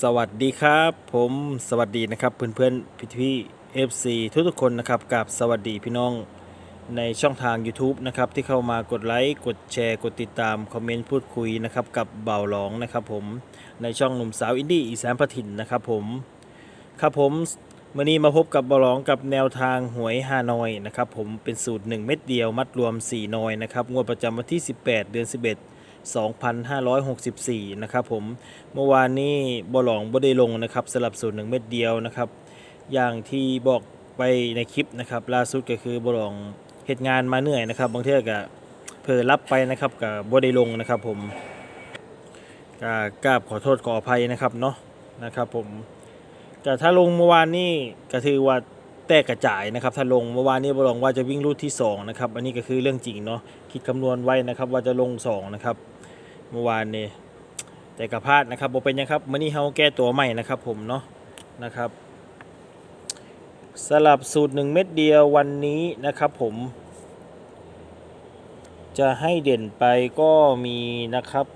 สวัสดีครับ ผมสวัสดีนะครับเพื่อนๆพี่พี่เอฟซีทุกๆคนนะครับกับสวัสดีพี่น้องในช่องทาง YouTube นะครับที่เข้ามากดไลค์กดแชร์กดติดตามคอมเมนต์พูดคุยนะครับกับเบาหลองนะครับผมในช่องหนุ่มสาวอินดี้อีสานพัถิ่นนะครับผมครับผมวันนี้มาพบกับเบาหลองกับแนวทางหวยฮานอยนะครับผมเป็นสูตร 1 เม็ดเดียวมัดรวม 4 นอยนะครับงวดประจำวันที่ 18 เดือน 11 2,564 นะครับผมเมื่อวานนี้บอหลองบ่ได้ลงนะครับสลับสูตรหนึ่งเม็ดเดียวนะครับ อย่างที่บอกไปในคลิปนะครับล่าสุดก็คือบอหลองเหตุงานมาเหนื่อยนะครับ บางเทื่อก็เผลอรับไปนะครับกับบ่ได้ลงนะครับผมก็กราบขอโทษขออภัยนะครับเนาะนะครับผมแต่ถ้าลงเมื่อวานนี้ก็ถือว่า ตกกระจายนะครับถ้าลงเมื่อวานนี้บอลองว่าจะวิ่งรูทที่สองนะครับอันนี้ก็คือเรื่องจริงเนาะคิดคำนวณไว้นะครับว่าจะลงสองนะครับเมื่อวานนี้แต่กระพลาดนะครับบเป็นยังครับมื่อนี้เฮาแก้ตัวใหม่นะครับผมเนาะนะครับ สลับสูตรหนึ่งเม็ดเดียววันนี้นะครับผม จะให้เด่นไปก็มีนะครับ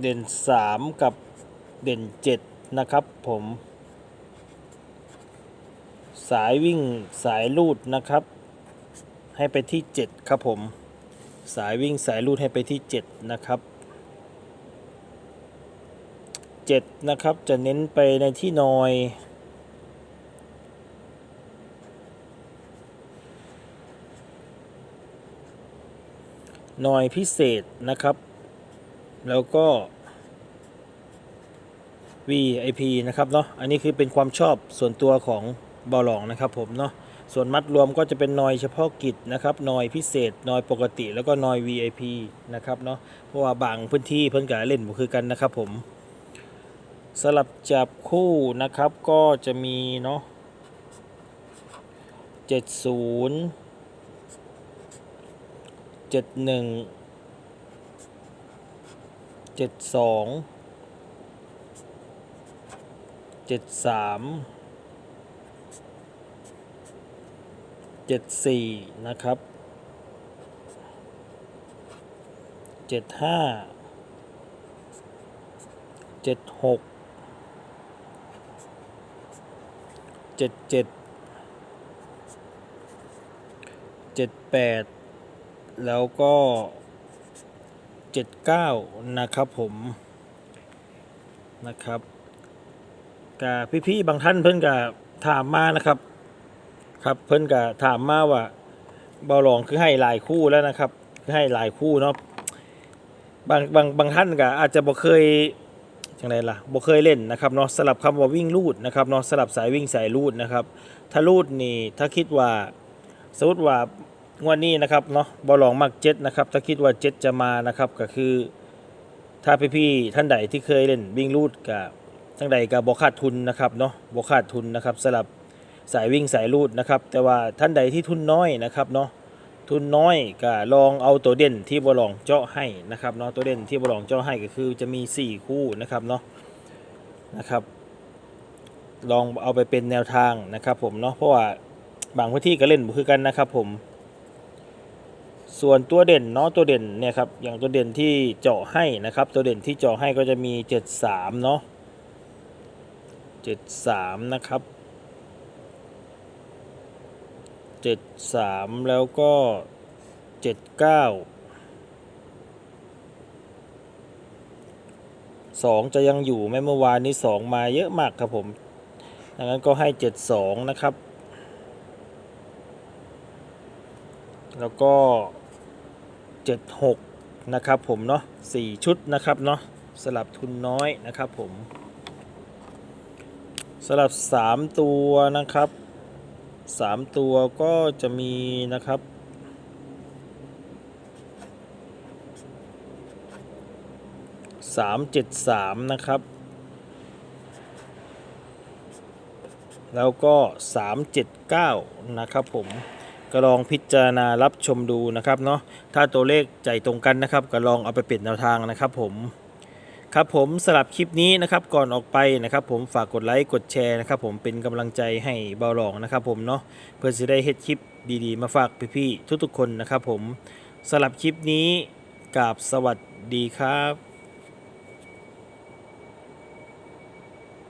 เด่น 3 กับเด่น 7 นะครับผม สายวิ่งสายลูดนะครับ ให้ไปที่ 7 ครับผม สายวิ่งสายลูดให้ไปที่ 7 นะครับ 7 นะครับจะเน้นไปในที่นอยนอยพิเศษนะครับ แล้วก็ VIP นะครับเนาะอันนี้คือเป็นความชอบส่วนตัวของบอลองนะครับผมเนาะส่วนมัดรวมก็จะเป็นนอยเฉพาะกิจนะครับนอยพิเศษนอยปกติ แล้วก็นอย VIP นะครับเนาะเพราะว่าบางพื้นที่เพิ่นก็เล่นบ่คือกันนะครับผมสลับจับคู่นะครับก็จะมีเนาะ70 71 72 73เจ็ดสี่ เจ็ดสามเจ็ดสี่นะครับเจ็ดห้าเจ็ดหกเจ็ดเจ็ดเจ็ดแปดแล้วก็เจ็ดเก้านะครับผมนะครับ กาพี่ๆบางท่านเพิ่นกะถามมานะครับ ครับเพิ่นก็ถามมาว่าเบาหลองคือให้หลายคู่แล้วนะครับคือให้หลายคู่เนาะบางบางบางท่านก็อาจจะบ่เคยจังไดล่ะบ่เคยเล่นนะครับเนาะสลับคำว่าวิ่งลูดนะครับเนาะสลับสายวิ่งสายลูดนะครับ ถ้าลูดนี่ถ้าคิดว่าสมมติว่างวดนี้นะครับเนาะบอลองมักเจ็ดนะครับ ถ้าคิดว่าเจ็ดจะมานะครับก็คือ ถ้าพี่ๆท่านใดที่เคยเล่นวิ่งลูดกับ ทั้งใดกับ่ขาดทุนนะครับเนาะบ่ขาดทุนนะครับสลับสายวิ่งสายรูดนะครับแต่ว่าท่านใดที่ทุนน้อยนะครับเนาะทุนน้อยก็ลองเอาตัวเด่นที่บอลองเจาะให้นะครับเนาะตัวเด่นที่บอลองเจาะให้ก็คือจะมี 4 คู่นะครับเนาะนะครับ ลองเอาไปเป็นแนวทางนะครับผมเนาะเพราะว่าบางพื้นที่ก็เล่นบ่คือกันนะครับผม ส่วนตัวเด่นเนาะตัวเด่นเนี่ยครับอย่างตัวเด่นที่เจาะให้นะครับ ตัวเด่นที่เจาะให้ก็จะมี 73เนาะ 73นะครับเจ็ดสามแล้วก็เจ็ดเก้าสองจะยังอยู่ไหมเมื่อวานนี้สองมาเยอะมากครับผมดังนั้นก็ให้เจ็ดสองนะครับ แล้วก็เจ็ดหกนะครับผมเนาะสี่ชุดนะครับเนาะสลับทุนน้อยนะครับผม สลับสามตัวนะครับสามตัวก็จะมีนะครับสามเจ็ดสามนะครับ แล้วก็สามเจ็ดเก้านะครับผมก็ลองพิจารณารับชมดูนะครับเนาะถ้าตัวเลขใจตรงกันนะครับก็ลองเอาไปเปลี่ยนแนวทางนะครับผม ครับผมสลับคลิปนี้นะครับก่อนออกไปนะครับ ผมฝากกดไลค์กดแชร์นะครับ ผมเป็นกำลังใจให้เบาหลองนะครับ ผมเนาะเพื่อจะได้เฮ็ดคลิปดีๆ มาฝากพี่ๆทุกๆคนนะครับ ผมสลับคลิปนี้กับสวัสดีครับ